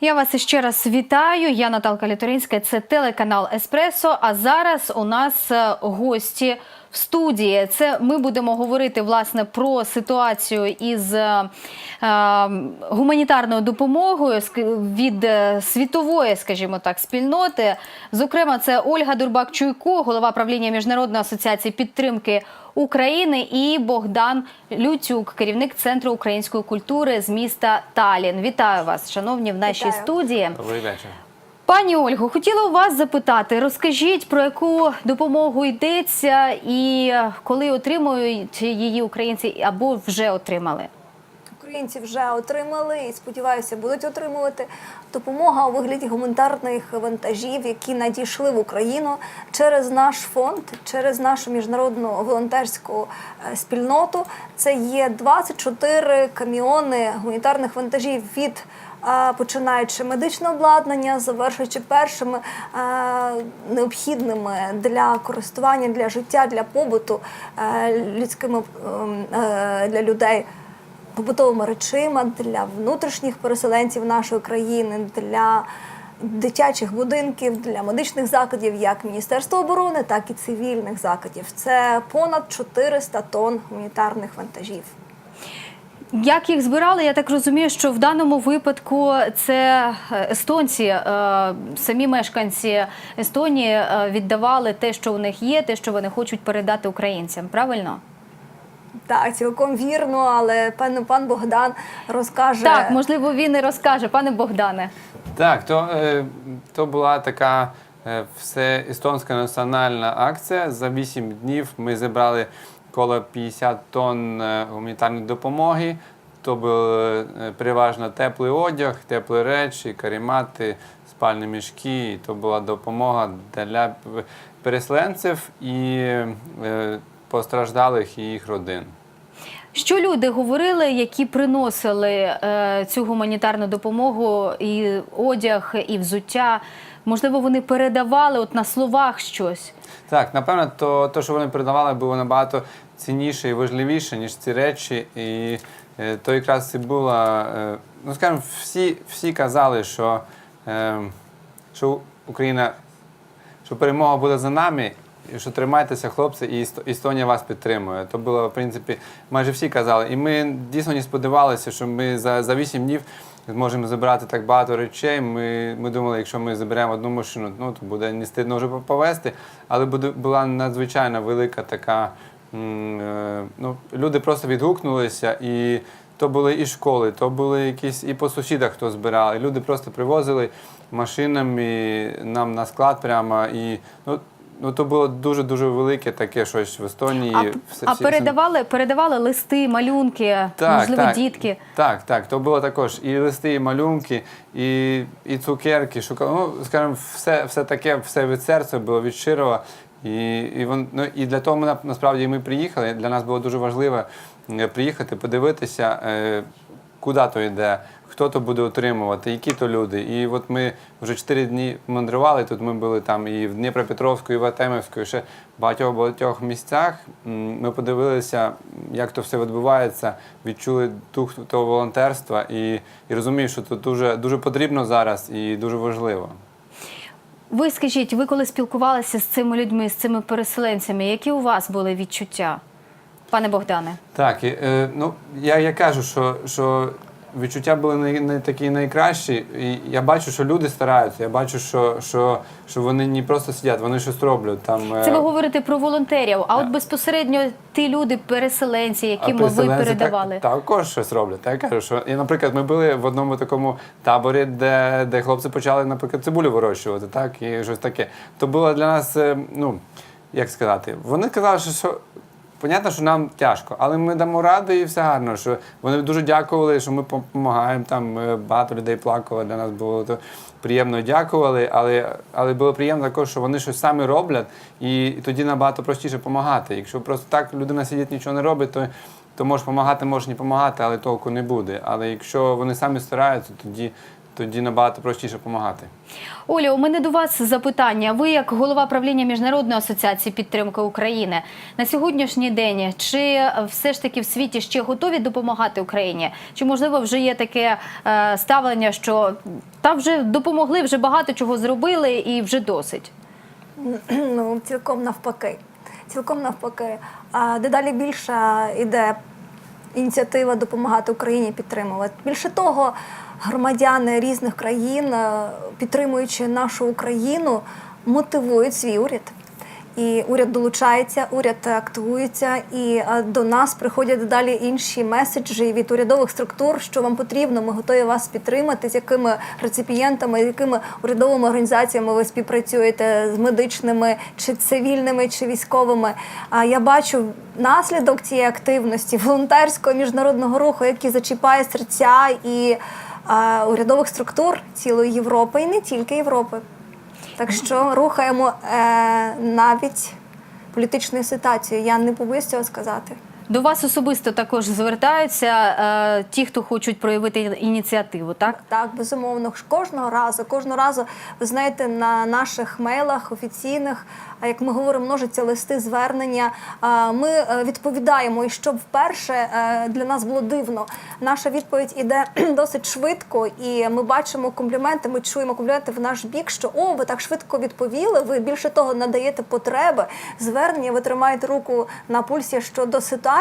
Я вас іще раз вітаю. Я Наталка Літоринська. Це телеканал Еспресо. А зараз у нас е, гості в студії. Це ми будемо говорити власне про ситуацію із е, е, гуманітарною допомогою від е, світової, скажімо так, спільноти. Зокрема, це Ольга Дурбак-Чуйко, голова правління Міжнародної асоціації підтримки України, і Богдан Лютюк, керівник центру української культури з міста Талін. Вітаю вас, шановні, в нашій Вітаю. студії. Добрий вечір. Пані Ольго, хотіла у вас запитати, розкажіть про яку допомогу йдеться і коли отримують її українці або вже отримали. Українці вже отримали і сподіваюся, будуть отримувати допомога у вигляді гуманітарних вантажів, які надійшли в Україну через наш фонд, через нашу міжнародну волонтерську е, спільноту. Це є 24 каміони гуманітарних вантажів від е, починаючи медичне обладнання, завершуючи першими е, необхідними для користування, для життя, для побуту людськими ем, для людей побутовими речима для внутрішніх переселенців нашої країни, для дитячих будинків, для медичних закладів, як Міністерства оборони, так і цивільних закладів. Це понад 400 тонн гуманітарних вантажів. Як їх збирали, я так розумію, що в даному випадку це е, естонці, е, самі мешканці Естонії е, віддавали те, що у них є, те, що вони хочуть передати українцям. Правильно? Так, цілком вірно, але пан, пан Богдан розкаже. Так, можливо, він і розкаже, пане Богдане. Так, то, е, то була така е, все естонська національна акція. За 8 днів ми зібрали коло 50 тонн е, гуманітарної допомоги. То був переважно теплий одяг, теплі речі, карімати, спальні мішки. То була допомога для переселенців і постраждалих і їх родин. Що люди говорили, які приносили е, цю гуманітарну допомогу, і одяг, і взуття? Можливо, вони передавали от на словах щось. Так, напевно, то, то, що вони передавали, було набагато цінніше і важливіше, ніж ці речі. І е, то якраз і було, е, ну скажімо, всі, всі казали, що, е, що Україна, що перемога буде за нами. Що тримайтеся, хлопці, і Естонія вас підтримує. То було, в принципі, майже всі казали. І ми дійсно не сподівалися, що ми за, за 8 днів зможемо забрати так багато речей. Ми, ми думали, якщо ми заберемо одну машину, ну то буде не стидно вже повезти. Але буде, була надзвичайно велика така. е, Ну, люди просто відгукнулися, і то були і школи, то були якісь і по сусідах, хто збирав. І люди просто привозили машинами нам на склад прямо. І, ну, Ну, то було дуже дуже велике таке щось в Естонії. А, Все- а всі- передавали, передавали листи, малюнки, можливо, дітки. Так, так. То було також і листи, і малюнки, і, і цукерки, шоколад. Ну, скажімо, все, все таке, все від серця було від щирого. І, і, вон, ну, і для того ми на- насправді ми приїхали. Для нас було дуже важливо е, приїхати, подивитися, е, куди то йде, хто то буде отримувати, які то люди. І от ми вже чотири дні мандрували. Тут ми були там і в Дніпропетровську, і в Артемівську, і ще в багатьох багатьох місцях. Ми подивилися, як то все відбувається, відчули дух того волонтерства і, і розумію, що тут дуже, дуже потрібно зараз і дуже важливо. Ви скажіть, ви коли спілкувалися з цими людьми, з цими переселенцями, які у вас були відчуття, пане Богдане? Так, е, ну я, я кажу, що, що відчуття були не, не такі найкращі. І я бачу, що люди стараються. Я бачу, що, що, що вони не просто сидять, вони щось роблять. Там, е, Це ви говорите про волонтерів. А от безпосередньо ті люди, переселенці, а яким ви передавали. Так, також щось роблять. Так, я кажу, що, і, наприклад, ми були в одному такому таборі, де, де хлопці почали, наприклад, цибулю вирощувати, так, і щось таке. То було для нас, е, ну, як сказати, вони казали, що. Понятно, що нам тяжко, але ми дамо раду і все гарно. Що вони дуже дякували, що ми допомагаємо. Там е, багато людей плакало. Для нас було то приємно дякували, але, але було приємно також, що вони щось самі роблять, і тоді набагато простіше допомагати. Якщо просто так людина сидить, нічого не робить, то, то можеш допомагати, можеш не допомагати, але толку не буде. Але якщо вони самі стараються, тоді, тоді набагато простіше допомагати. Оля, у мене до вас запитання. Ви, як голова правління Міжнародної асоціації підтримки України, на сьогоднішній день чи все ж таки в світі ще готові допомагати Україні? Чи можливо вже є таке е, ставлення, що та вже допомогли, вже багато чого зробили і вже досить? ну, цілком навпаки. Цілком навпаки. А дедалі більше йде ініціатива допомагати Україні підтримувати. Більше того, громадяни різних країн, е, підтримуючи нашу Україну, мотивують свій уряд. І уряд долучається, уряд активується, і е, до нас приходять далі інші меседжі від урядових структур, що вам потрібно. Ми готові вас підтримати, з якими реципієнтами, з якими урядовими організаціями ви співпрацюєте з медичними, чи цивільними, чи військовими. А я бачу наслідок цієї активності волонтерського міжнародного руху, який зачіпає серця і урядових структур цілої Європи, і не тільки Європи. Так що рухаємо е, навіть політичною ситуацією. Я не побоюсь цього сказати. До вас особисто також звертаються е, ті, хто хочуть проявити ініціативу, так? Так, безумовно, кожного разу, кожного разу, ви знаєте, на наших мейлах офіційних, а як ми говоримо, множаться листи, звернення. а, Ми е, відповідаємо, і щоб вперше е, для нас було дивно. Наша відповідь іде досить швидко, і ми бачимо компліменти. Ми чуємо компліменти в наш бік, що о, ви так швидко відповіли. Ви більше того надаєте потреби, звернення. Ви тримаєте руку на пульсі щодо ситуації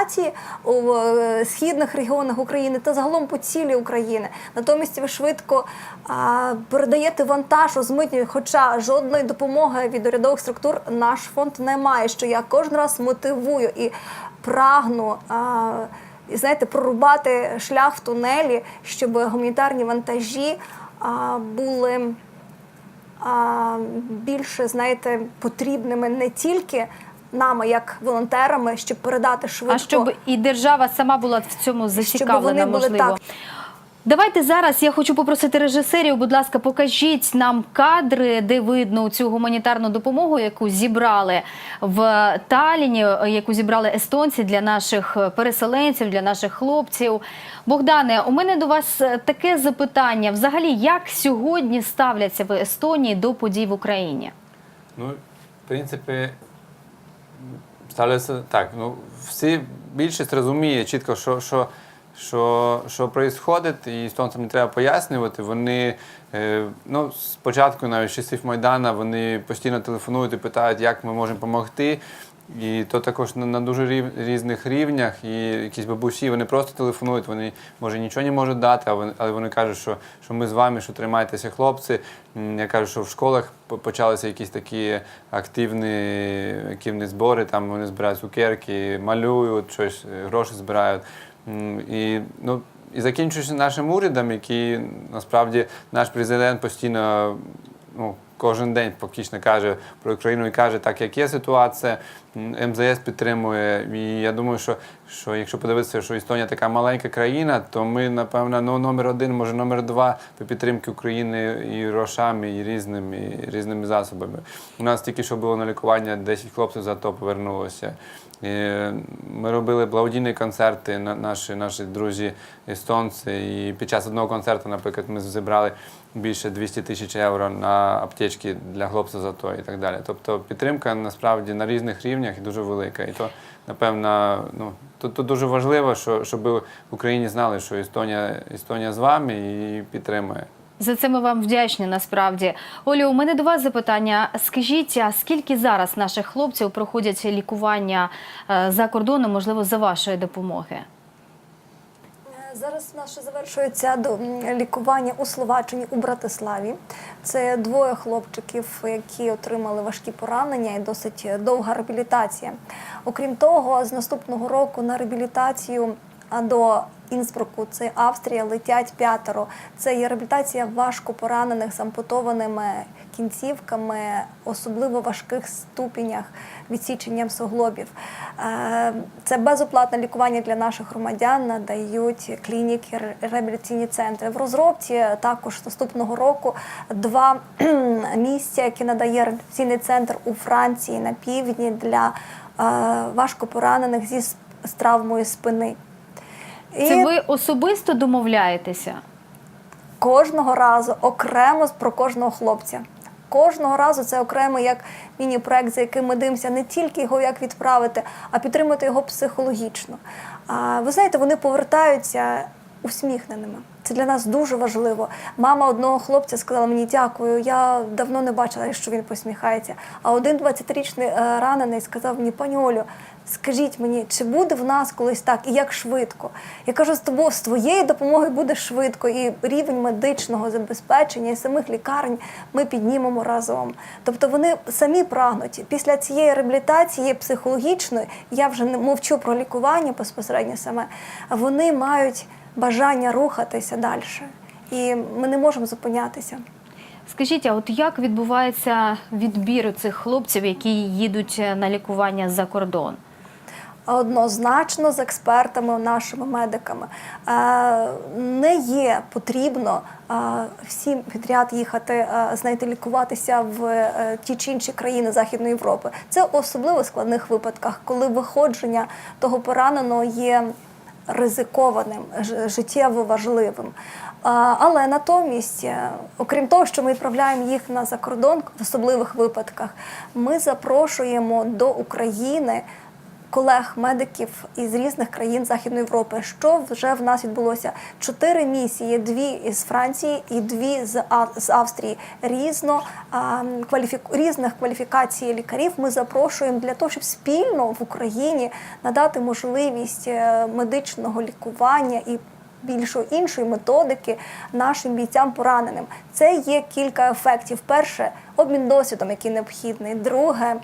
у е, східних регіонах України та загалом по цілій України. Натомість ви швидко а, передаєте вантаж розмитнює, хоча жодної допомоги від урядових структур наш фонд не має. Що я кожен раз мотивую і прагну. А, і знаєте, прорубати шлях в тунелі, щоб гуманітарні вантажі а, були а, більше, знаєте, потрібними не тільки нами, як волонтерами, щоб передати швидко. А щоб і держава сама була в цьому вони зацікавлена, були можливо. так. Давайте зараз я хочу попросити режисерів, будь ласка, покажіть нам кадри, де видно цю гуманітарну допомогу, яку зібрали в Таліні, яку зібрали естонці для наших переселенців, для наших хлопців. Богдане, у мене до вас таке запитання: взагалі, як сьогодні ставляться в Естонії до подій в Україні? Ну, в принципі, ставляться так. Ну, всі більшість розуміє чітко, що, що, що, що відбувається, і естонцям не треба пояснювати. Вони е, ну, спочатку, навіть часів Майдана, вони постійно телефонують і питають, як ми можемо допомогти. І то також на, дуже різних рівнях. І якісь бабусі вони просто телефонують, вони може нічого не можуть дати, але вони кажуть, що, що ми з вами, що тримайтеся, хлопці. Я кажу, що в школах почалися якісь такі активні, активні збори, там вони збирають цукерки, малюють щось, е, гроші збирають. І, ну, і закінчуючи нашим урядом, який насправді наш президент постійно ну, кожен день фактично каже про Україну і каже, так як є ситуація, МЗС підтримує. І я думаю, що, що якщо подивитися, що Естонія така маленька країна, то ми, напевно, ну, номер один, може номер два по підтримці України і грошами, і різними, і різними засобами. У нас тільки що було на лікування 10 хлопців за то повернулося. Ми робили благодійні концерти, на- наші, наші друзі естонці. І під час одного концерту, наприклад, ми зібрали більше 200 тисяч євро на аптечки для хлопців за то і так далі. Тобто підтримка насправді на різних рівнях і дуже велика. І то, напевно, ну, то, то дуже важливо, що, щоб в Україні знали, що Естонія, Естонія з вами і підтримує. За це ми вам вдячні насправді. Олю, у мене до вас запитання. Скажіть, а скільки зараз наших хлопців проходять лікування е, за кордоном, можливо, за вашої допомоги? Е, нас ще завершується до лікування у Словаччині у Братиславі. Це двоє хлопчиків, які отримали важкі поранення і досить довга реабілітація. Окрім того, з наступного року на реабілітацію до Інсбруку, це Австрія, летять п'ятеро. Це є реабілітація важко поранених з ампутованими кінцівками, особливо важких ступенях, відсіченням суглобів. Е, Це безоплатне лікування для наших громадян надають клініки, ре- реабілітаційні центри. В розробці також наступного року два місця, які надає реабілітаційний центр у Франції на півдні для е, важко поранених зі з травмою спини. І Це ви особисто домовляєтеся? кожного разу окремо про кожного хлопця. Кожного разу це окремо як міні-проект, за яким ми дивимося не тільки його як відправити, а підтримати його психологічно. А ви знаєте, вони повертаються усміхненими. Це для нас дуже важливо. Мама одного хлопця сказала мені дякую. Я давно не бачила, що він посміхається. А один 20-річний е, ранений сказав мені, пані Олю, скажіть мені, чи буде в нас колись так і як швидко? Я кажу, з тобою з твоєю допомогою буде швидко, і рівень медичного забезпечення і самих лікарень ми піднімемо разом. Тобто вони самі прагнуть після цієї реабілітації психологічної, я вже не мовчу про лікування безпосередньо саме. Вони мають бажання рухатися далі. І ми не можемо зупинятися. Скажіть, а от як відбувається відбір цих хлопців, які їдуть е, на лікування за кордон? Однозначно з експертами, нашими медиками. Е, Не є потрібно е, всім підряд їхати, е, знаєте, лікуватися в ті чи інші країни Західної Європи. Це особливо в складних випадках, коли виходження того пораненого є ризикованим, життєво важливим. Але натомість, окрім того, що ми відправляємо їх на закордон в особливих випадках, ми запрошуємо до України колег-медиків із різних країн Західної Європи. Що вже в нас відбулося? Чотири місії: дві із Франції і дві з, А- з Австрії. Різно а, кваліфік... різних кваліфікацій лікарів ми запрошуємо для того, щоб спільно в Україні надати можливість е, медичного лікування і. Більшої іншої методики нашим бійцям пораненим. Це є кілька ефектів. Перше обмін досвідом, який необхідний. Друге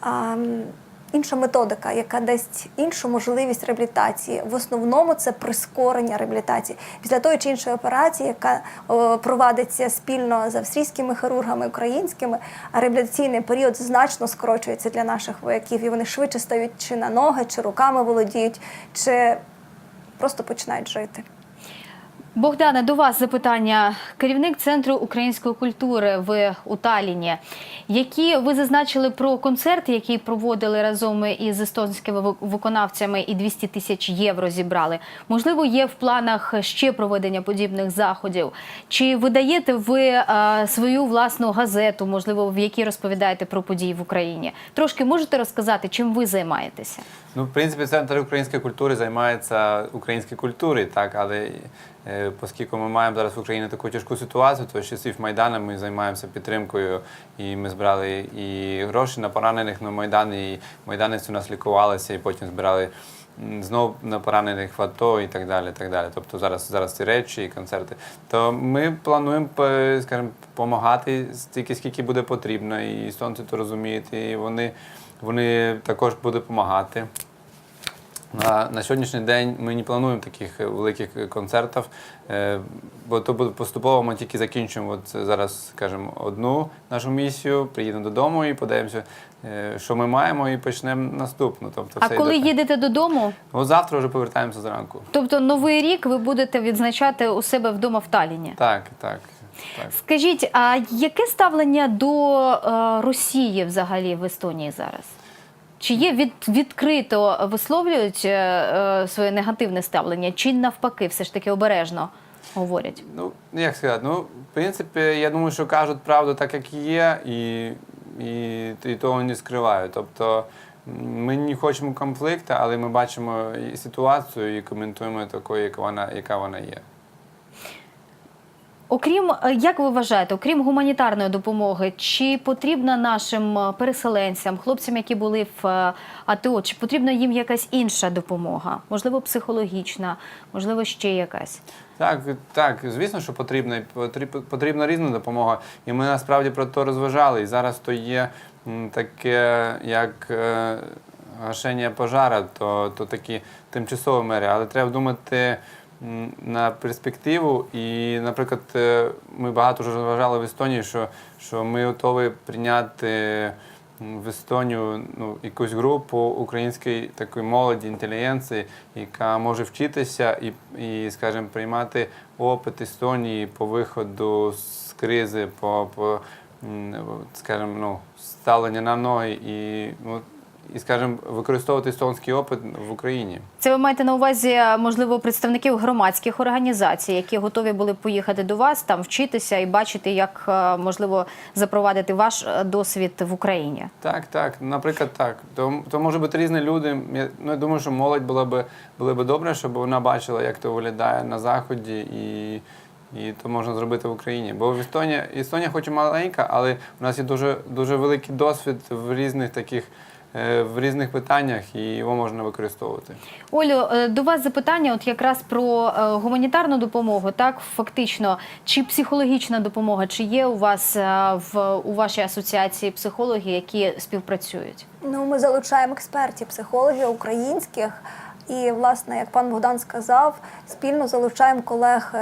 ам, інша методика, яка дасть іншу можливість реабілітації. В основному це прискорення реабілітації після тої чи іншої операції, яка о, провадиться спільно з австрійськими хірургами, українськими. А реабілітаційний період значно скорочується для наших вояків, і вони швидше стають чи на ноги, чи руками володіють, чи просто починають жити. Богдане, до вас запитання. Керівник центру української культури в у Талліні. Які ви зазначили про концерт, який проводили разом із естонськими ви- виконавцями, і 200 тисяч євро зібрали? Можливо, є в планах ще проведення подібних заходів? Чи видаєте ви е, свою власну газету, можливо, в якій розповідаєте про події в Україні? Трошки можете розказати, чим ви займаєтеся? Ну, в принципі, центр української культури займається українською культурою, так, але оскільки ми маємо зараз в Україні таку тяжку ситуацію, то з часів Майдану ми займаємося підтримкою, і ми збирали і гроші на поранених на Майдані, і майданець у нас лікувалися, і потім збирали м, знов на поранених в АТО і так далі. так далі. Тобто зараз, зараз ці речі і концерти. То ми плануємо, е, скажімо, допомагати стільки, скільки буде потрібно, і естонці то розуміють, і вони, вони також будуть допомагати. На, на сьогоднішній день ми не плануємо таких е, великих концертів, е, бо то буде поступово ми тільки закінчимо от зараз, скажімо, одну нашу місію, приїдемо додому і подивимося, е, що ми маємо, і почнемо наступну. Тобто, А все коли йде їдете додому? Ну, завтра вже повертаємося зранку. Тобто новий рік ви будете відзначати у себе вдома в Талліні? Так, так. так. Скажіть, а яке ставлення до е, Росії взагалі в Естонії зараз? Чи є від, відкрито висловлюють е, е, своє негативне ставлення, чи навпаки, все ж таки обережно говорять? Ну, як сказати, ну, в принципі, я думаю, що кажуть правду так, як є, і, і, і того не скривають. Тобто ми не хочемо конфлікту, але ми бачимо ситуацію і коментуємо такою, яка вона, яка вона є. Окрім, е, як ви вважаєте, окрім гуманітарної допомоги, чи потрібна нашим е, переселенцям, хлопцям, які були в е, АТО, чи потрібна їм якась інша допомога? Можливо, психологічна, можливо, ще якась? Так, так, звісно, що потрібна, потрібна різна допомога. І ми насправді про це розважали. І зараз то є таке, як гашення пожара, то, то такі тимчасові мери. Але треба думати на перспективу. І, наприклад, е, ми багато вже розважали в Естонії, що, що ми готові прийняти в Естонію ну, якусь групу української такої молоді, інтелігенції, яка може вчитися і, і скажімо, приймати опит Естонії по виходу з кризи, по, по скажімо, ну, ставлення на ноги. І ну, і, скажімо, використовувати естонський опит в Україні. Це ви маєте на увазі, можливо, представників громадських організацій, які готові були поїхати до вас, там вчитися і бачити, як е, можливо запровадити ваш е, досвід в Україні. Так, так, наприклад, так. То, то може бути різні люди. Я, ну, я думаю, що молодь було б, було б добре, щоб вона бачила, як то виглядає на Заході, і, і то можна зробити в Україні. Бо в Естонії, Естонія хоч і маленька, але у нас є дуже, дуже великий досвід в різних таких. Е, В різних питаннях і його можна використовувати. Олю, е, до вас запитання, от якраз про е, гуманітарну допомогу, так фактично, чи психологічна допомога, чи є у вас в у вашій асоціації психологи, які співпрацюють? Ну, ми залучаємо експертів, психологів українських. І, власне, як пан Богдан сказав, спільно залучаємо колег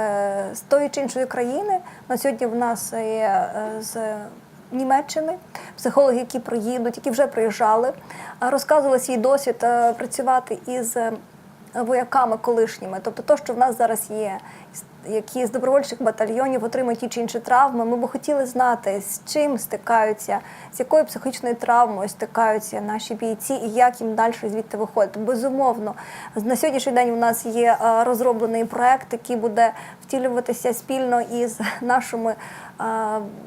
з тої чи іншої країни. На сьогодні в нас є з Німеччини психологи, які приїдуть, які вже приїжджали, розказували свій досвід е, працювати із е, вояками колишніми. Тобто, то, що в нас зараз є, які з добровольчих батальйонів отримують ті чи інші травми. Ми б хотіли знати, з чим стикаються, з якою психічною травмою стикаються наші бійці і як їм далі звідти виходити. Безумовно, на сьогоднішній день у нас є е, розроблений проект, який буде втілюватися спільно із нашими е,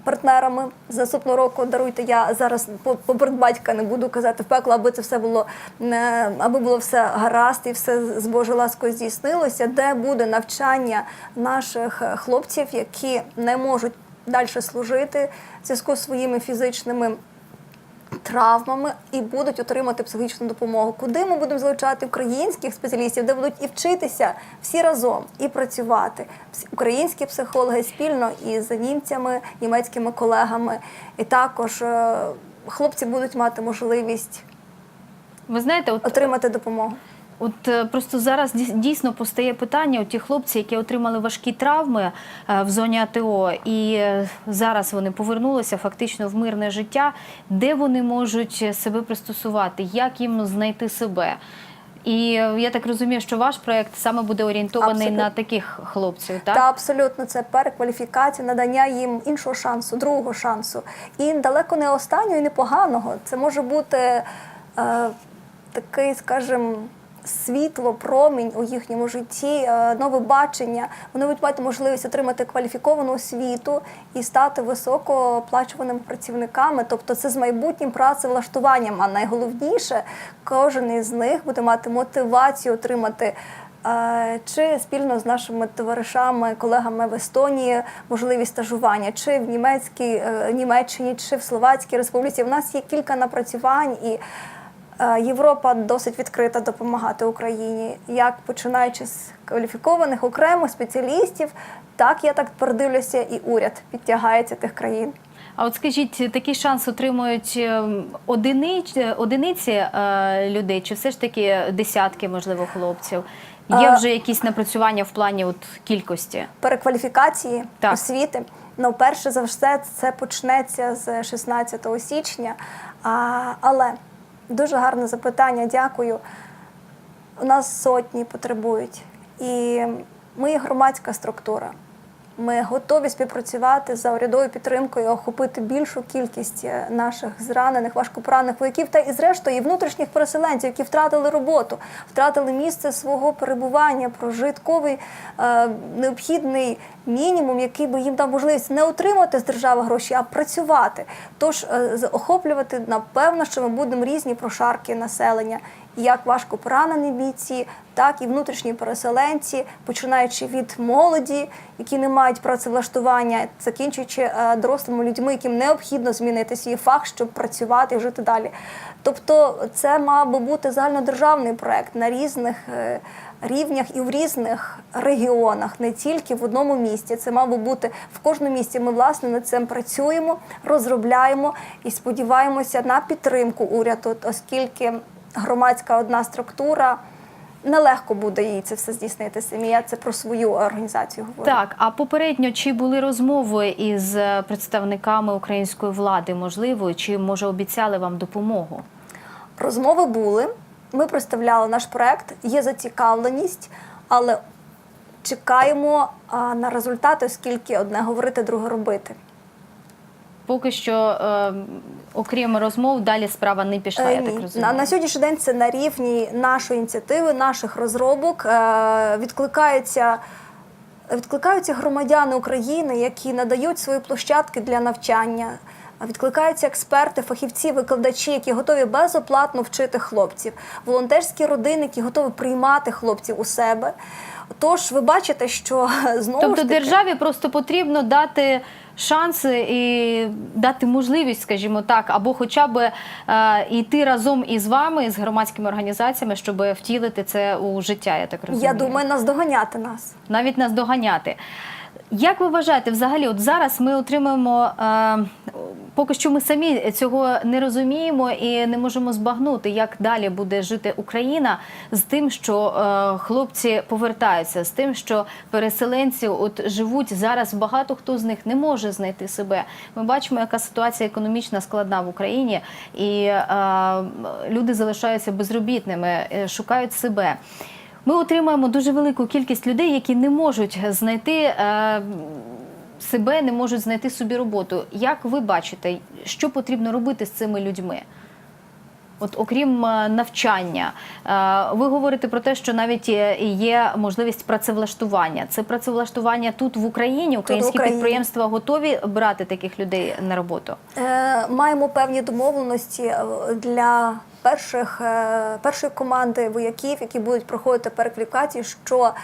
партнерами. З наступного року даруйте. Я зараз по батька не буду казати в пекло, аби це все було е, аби було все гаразд і все з Божою ласкою здійснилося, де буде навчання наших е, хлопців, які не можуть далі служити в зв'язку з своїми фізичними травмами і будуть отримати психологічну допомогу. Куди ми будемо залучати українських спеціалістів, де будуть і вчитися всі разом і працювати. Українські психологи спільно із німцями, німецькими колегами. І також е, хлопці будуть мати можливість Ви знаєте, от отримати допомогу. От е, просто зараз дійсно постає питання: от ті хлопці, які отримали важкі травми е, в зоні АТО, і е, зараз вони повернулися фактично в мирне життя, де вони можуть себе пристосувати, як їм знайти себе. І я так розумію, що ваш проект саме буде орієнтований Абсолютно. на таких хлопців, так? Та абсолютно це перекваліфікація, надання їм іншого шансу, другого шансу. І далеко не останнього і не поганого. Це може бути е, такий, скажімо, світло, промінь у їхньому житті, е, нове бачення. Вони будуть мати можливість отримати кваліфіковану освіту і стати високооплачуваними працівниками. Тобто це з майбутнім працевлаштуванням. А найголовніше, кожен із них буде мати мотивацію отримати. Е, Чи спільно з нашими товаришами, колегами в Естонії можливість стажування, чи в Німецькій, е, Німеччині, чи в Словацькій Республіці. У нас є кілька напрацювань, і Європа досить відкрита допомагати Україні, як починаючи з кваліфікованих окремих спеціалістів, так я так передивлюся, і уряд підтягається тих країн. А от скажіть, такий шанс отримують ем, одиниць, одиниці е, людей, чи все ж таки десятки, можливо, хлопців? Є Е, вже якісь напрацювання в плані от кількості? перекваліфікації Так. освіти. Ну, перше за все, це почнеться з 16 січня. А, але дуже гарне запитання, дякую. У нас сотні потребують. І ми громадська структура. Ми готові співпрацювати за урядовою підтримкою, охопити більшу кількість е, наших зранених, важкопоранених вояків та і зрештою і внутрішніх переселенців, які втратили роботу, втратили місце свого перебування, прожитковий е, необхідний мінімум, який би їм дав можливість не отримати з держави гроші, а працювати. Тож е, охоплювати напевно, що ми будемо різні прошарки населення як важко поранені бійці, так і внутрішні переселенці, починаючи від молоді, які не мають працевлаштування, закінчуючи е, дорослими людьми, яким необхідно змінити свій фах, щоб працювати і жити далі. Тобто, це мав би бути загальнодержавний проект на різних. е, Рівнях і в різних регіонах, не тільки в одному місті. Це мав би бути в кожному місті. Ми власне над цим працюємо, розробляємо і сподіваємося на підтримку уряду, оскільки громадська одна структура. Нелегко буде їй це все здійснити самі. Я це про свою організацію говорю. Так, а попередньо чи були розмови із представниками української влади, можливо, чи може обіцяли вам допомогу? Розмови були. Ми представляли наш проект, є зацікавленість, але чекаємо на результати, оскільки одне говорити, друге робити. Поки що, е, окрім розмов, далі справа не пішла. Я так розумію. на, на сьогоднішній день це на рівні нашої ініціативи, наших розробок. Е, відкликаються, відкликаються громадяни України, які надають свої площадки для навчання. Відкликаються експерти, фахівці, викладачі, які готові безоплатно вчити хлопців, волонтерські родини, які готові приймати хлопців у себе. Тож ви бачите, що знову Тобто ж таки, державі просто потрібно дати шанси і дати можливість, скажімо так, або хоча б е, йти разом із вами, з громадськими організаціями, щоб втілити це у життя. Я так розумію. я думаю, наздоганяти нас. навіть нас доганяти. Як ви вважаєте, взагалі, от зараз ми отримуємо е, поки що ми самі цього не розуміємо і не можемо збагнути, як далі буде жити Україна з тим, що е, хлопці повертаються, з тим, що переселенці от живуть зараз. Багато хто з них не може знайти себе. Ми бачимо, яка ситуація економічна складна в Україні, і е, люди залишаються безробітними, е, шукають себе. Ми отримаємо дуже велику кількість людей, які не можуть знайти е, себе, не можуть знайти собі роботу. Як ви бачите, що потрібно робити з цими людьми? От окрім е, навчання, е, ви говорите про те, що навіть є- можливість працевлаштування. Це працевлаштування тут в Україні. Українські Україні. підприємства готові брати таких людей на роботу. Маємо певні домовленості для перших, е, першої команди вояків, які будуть проходити перекваліфікацію, що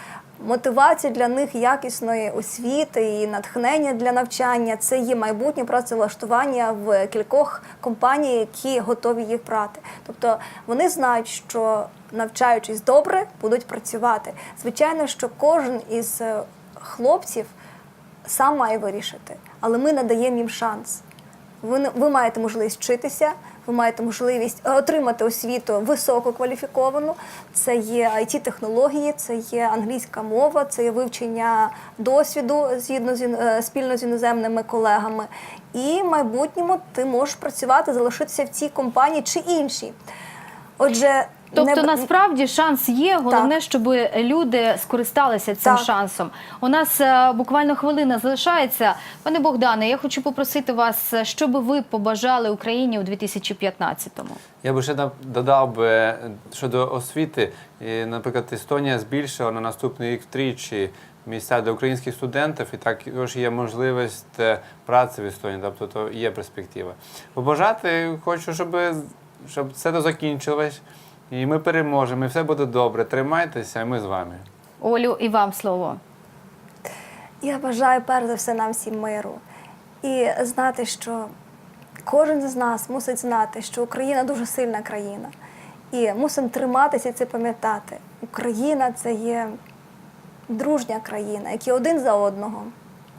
мотивація для них якісної освіти і натхнення для навчання це є майбутнє працевлаштування в кількох компаній, які готові їх брати. Тобто вони знають, що навчаючись добре, будуть працювати. Звичайно, що кожен із е, хлопців сам має вирішити, але ми надаємо їм шанс. Ви, ви маєте можливість вчитися, ви маєте можливість е, отримати освіту висококваліфіковану. Це є it технології це є англійська мова, це є вивчення досвіду згідно з е, спільно з іноземними колегами. І в майбутньому ти можеш працювати, залишитися в цій компанії чи іншій. Отже, Тобто не- насправді шанс є. Головне, Так. щоб люди скористалися цим Так. шансом. У нас е, буквально хвилина залишається. Пане Богдане, я хочу попросити вас, е, що би ви побажали Україні у 2015-му? Я би ще додав би е, щодо освіти. Наприклад, Естонія збільшила на наступний рік втричі місця для українських студентів, і також є можливість праці в Естонії, тобто то є перспектива. Побажати хочу, щоб, щоб це закінчилось, і ми переможемо, і все буде добре. Тримайтеся, і ми з вами. Олю, і вам слово. Я бажаю перш за все нам всім миру. І знати, що кожен з нас мусить знати, що Україна дуже сильна країна. І мусимо триматися і це пам'ятати. Україна це є дружня країна, які один за одного.